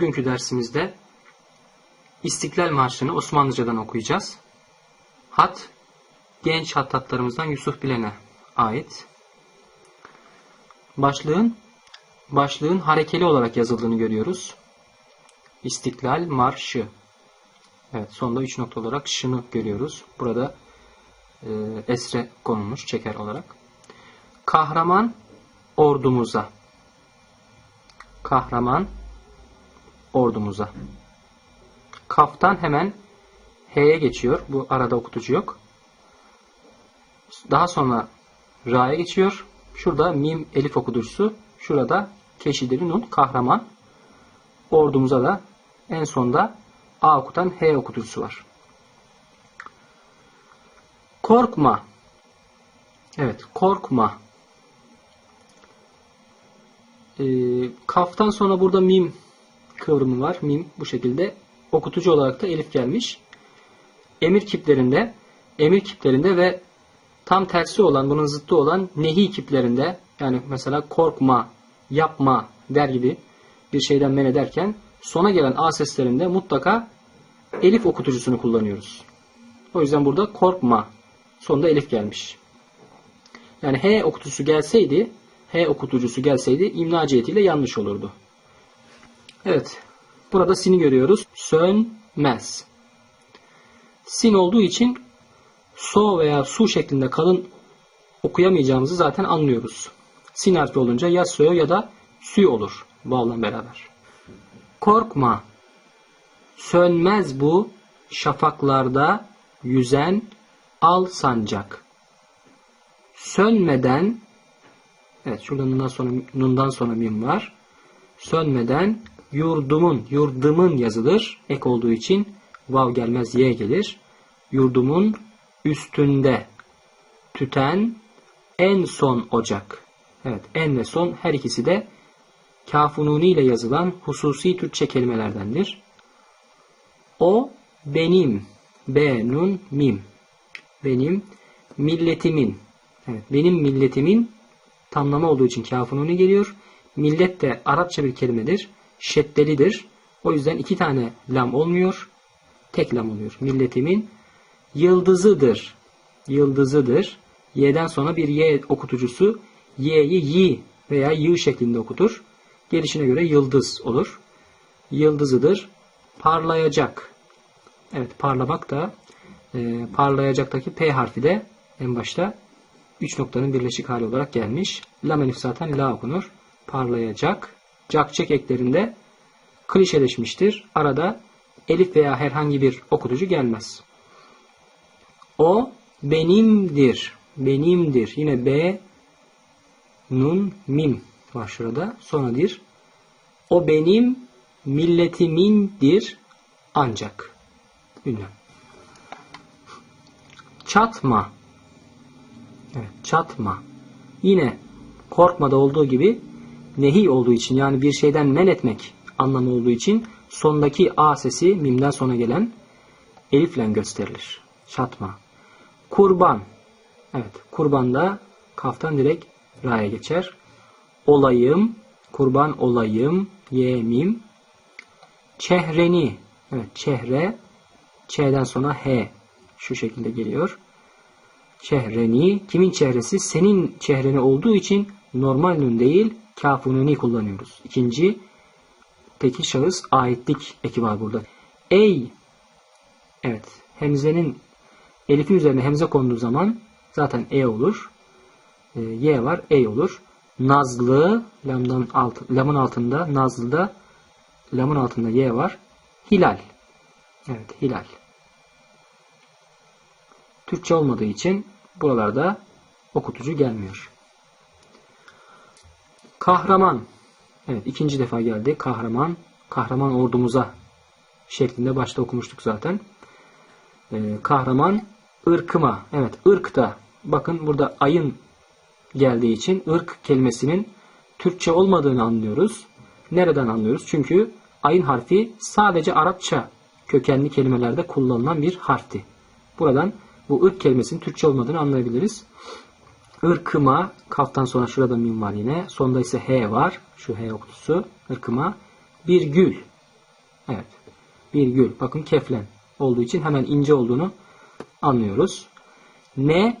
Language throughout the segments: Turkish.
dersimizde İstiklal Marşı'nı Osmanlıcadan okuyacağız. Hat, genç hattatlarımızdan Yusuf Bilen'e ait. Başlığın, başlığın harekeli olarak yazıldığını görüyoruz. İstiklal Marşı. Evet, sonda 3 nokta olarak şını görüyoruz. Burada e, esre konulmuş çeker olarak. Kahraman ordumuza. Kahraman ordumuza. Kaftan hemen H'ye geçiyor. Bu arada okutucu yok. Daha sonra Ra'ya geçiyor. Şurada mim elif okutucusu. Şurada keşideli nun kahraman. Ordumuza da en sonda A okutan H okutucusu var. Korkma. Evet, korkma. Ee, kaftan sonra burada mim kıvrımı var. Mim bu şekilde. Okutucu olarak da elif gelmiş. Emir kiplerinde, emir kiplerinde ve tam tersi olan, bunun zıttı olan nehi kiplerinde yani mesela korkma, yapma der gibi bir şeyden men ederken sona gelen A seslerinde mutlaka elif okutucusunu kullanıyoruz. O yüzden burada korkma sonunda elif gelmiş. Yani H okutucusu gelseydi, H okutucusu gelseydi imna cihetiyle yanlış olurdu. Evet. Burada sin'i görüyoruz. Sönmez. Sin olduğu için so veya su şeklinde kalın okuyamayacağımızı zaten anlıyoruz. Sin harfi olunca ya sö ya da sü olur bağla beraber. Korkma. Sönmez bu şafaklarda yüzen al sancak. Sönmeden evet şurada nundan sonra, nundan sonra mim var. Sönmeden yurdumun, yurdumun yazılır. Ek olduğu için vav gelmez y gelir. Yurdumun üstünde tüten en son ocak. Evet en ve son her ikisi de kafununi ile yazılan hususi Türkçe kelimelerdendir. O benim B nun mim. Benim milletimin. Evet, benim milletimin tamlama olduğu için kafununi geliyor. Millet de Arapça bir kelimedir. Şeddelidir. O yüzden iki tane lam olmuyor. Tek lam oluyor. Milletimin yıldızıdır. Yıldızıdır. Y'den sonra bir Y okutucusu Y'yi Y veya Y şeklinde okutur. Gelişine göre yıldız olur. Yıldızıdır. Parlayacak. Evet parlamak da e, parlayacaktaki P harfi de en başta 3 noktanın birleşik hali olarak gelmiş. Lam elif zaten la okunur. Parlayacak. Cakçek eklerinde klişeleşmiştir. Arada elif veya herhangi bir okutucu gelmez. O benimdir. Benimdir. Yine B nun mim var şurada. Sonra dir. O benim milletimindir ancak. Ünlem. Çatma. Evet, çatma. Yine korkmada olduğu gibi nehi olduğu için yani bir şeyden men etmek anlamı olduğu için sondaki A sesi mimden sonra gelen elifle gösterilir. Çatma. Kurban. Evet kurbanda kaftan direkt ra'ya geçer. Olayım. Kurban olayım. Yemim. Çehreni. Evet çehre. Ç'den sonra H. Şu şekilde geliyor. Çehreni. Kimin çehresi? Senin çehreni olduğu için normal nun değil kafununi kullanıyoruz. İkinci tekil şahıs aitlik eki var burada. Ey evet hemzenin elifin üzerine hemze konduğu zaman zaten e olur. E, y var ey olur. Nazlı lamdan alt, lamın altında nazlıda lamın altında y var. Hilal. Evet hilal. Türkçe olmadığı için buralarda okutucu gelmiyor. Kahraman. Evet ikinci defa geldi. Kahraman. Kahraman ordumuza şeklinde başta okumuştuk zaten. Ee, kahraman ırkıma. Evet ırk da bakın burada ayın geldiği için ırk kelimesinin Türkçe olmadığını anlıyoruz. Nereden anlıyoruz? Çünkü ayın harfi sadece Arapça kökenli kelimelerde kullanılan bir harfti. Buradan bu ırk kelimesinin Türkçe olmadığını anlayabiliriz. Irkıma, kaftan sonra şurada mim var yine. Sonda ise H var. Şu H okutusu. Irkıma. Bir gül. Evet. Virgül. Bakın keflen olduğu için hemen ince olduğunu anlıyoruz. Ne?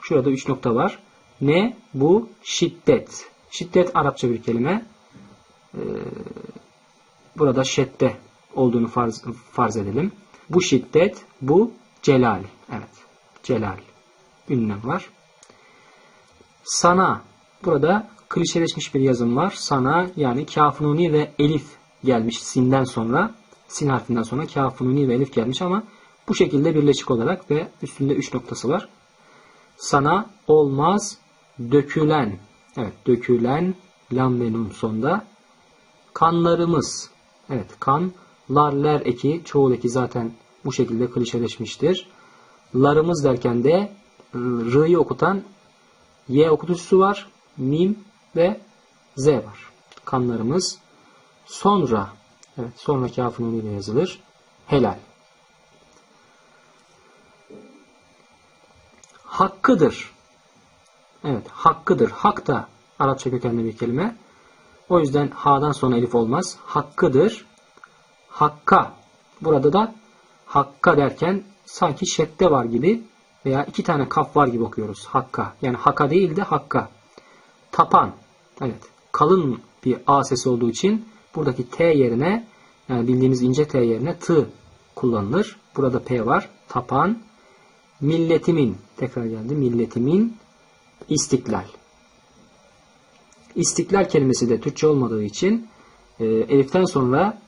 Şurada 3 nokta var. Ne? Bu şiddet. Şiddet Arapça bir kelime. Ee, burada şedde olduğunu farz, farz edelim. Bu şiddet, bu celal. Evet. Celal. Ünlem var. Sana. Burada klişeleşmiş bir yazım var. Sana yani kafununi ve elif gelmiş sinden sonra. Sin harfinden sonra kafununi ve elif gelmiş ama bu şekilde birleşik olarak ve üstünde 3 noktası var. Sana olmaz dökülen. Evet dökülen lam ve nun sonda. Kanlarımız. Evet kan. Lar ler eki. Çoğul eki zaten bu şekilde klişeleşmiştir. Larımız derken de r'yı okutan y okutucusu var. Mim ve z var. Kanlarımız. Sonra. Evet sonra kafın ile yazılır. Helal. Hakkıdır. Evet hakkıdır. Hak da Arapça kökenli bir kelime. O yüzden ha'dan sonra elif olmaz. Hakkıdır. Hakka. Burada da hakka derken sanki şedde var gibi veya iki tane kaf var gibi okuyoruz. Hakka. Yani haka değil de hakka. Tapan. Evet. Kalın bir A sesi olduğu için buradaki T yerine yani bildiğimiz ince T yerine T kullanılır. Burada P var. Tapan. Milletimin. Tekrar geldi. Milletimin istiklal. İstiklal kelimesi de Türkçe olmadığı için e, eliften sonra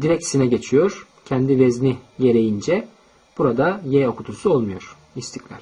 direkt sine geçiyor. Kendi vezni gereğince burada Y okutusu olmuyor. İstiklal.